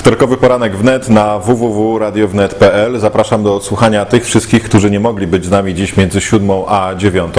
Wtorkowy poranek wnet na www.radiownet.pl. Zapraszam do odsłuchania tych wszystkich, którzy nie mogli być z nami dziś między 7 a 9.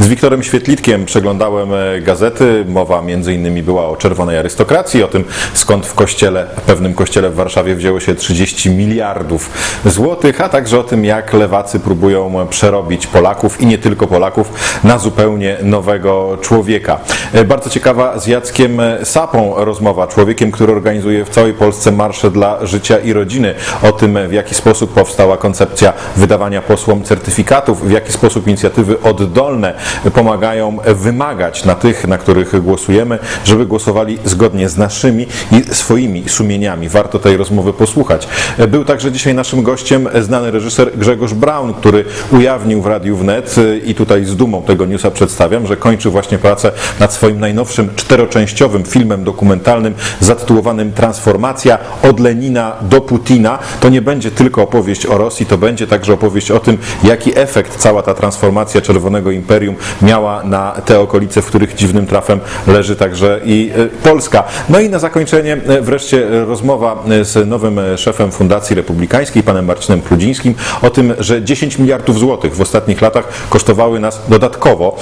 Z Wiktorem Świetlitkiem przeglądałem e, gazety. Mowa innymi była o czerwonej arystokracji, o tym skąd w kościele, pewnym kościele w Warszawie wzięło się 30 miliardów złotych, a także o tym, jak lewacy próbują przerobić Polaków i nie tylko Polaków na zupełnie nowego człowieka. E, Bardzo ciekawa z Jackiem Sapą rozmowa, człowiekiem, który organizuje w całej Polsce marsze dla życia i rodziny, o tym, w jaki sposób powstała koncepcja wydawania posłom certyfikatów, w jaki sposób inicjatywy oddolne pomagają wymagać na tych, na których głosujemy, żeby głosowali zgodnie z naszymi i swoimi sumieniami. Warto tej rozmowy posłuchać. Był także dzisiaj naszym gościem znany reżyser Grzegorz Braun, który ujawnił w Radiu Wnet i tutaj z dumą tego newsa przedstawiam, że kończy właśnie pracę nad swoim najnowszym czteroczęściowym filmem dokumentalnym zatytułowanym Transformacja od Lenina do Putina. To nie będzie tylko opowieść o Rosji, to będzie także opowieść o tym, jaki efekt cała ta transformacja Czerwonego Imperium miała na te okolice, w których dziwnym trafem leży także i e, Polska. No i na zakończenie e, wreszcie rozmowa e, z nowym szefem Fundacji Republikańskiej, panem Marcinem Kludzińskim, o tym, że 10 miliardów złotych w ostatnich latach kosztowały nas dodatkowo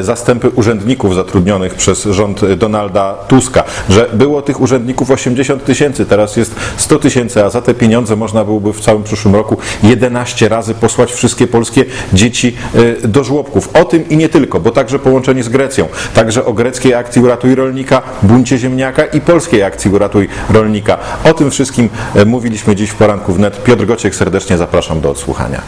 zastępy urzędników zatrudnionych przez rząd Donalda Tuska, że było tych urzędników 80 tysięcy, teraz jest 100 tysięcy, a za te pieniądze można byłoby w całym przyszłym roku 11 razy posłać wszystkie polskie dzieci e, do żłobków. O tym i nie tylko, bo także połączenie z Grecją, także o greckiej akcji Uratuj Rolnika, buncie ziemniaka i polskiej akcji Uratuj Rolnika. O tym wszystkim e, mówiliśmy dziś w poranku wnet. Piotr Gociek serdecznie zapraszam do odsłuchania.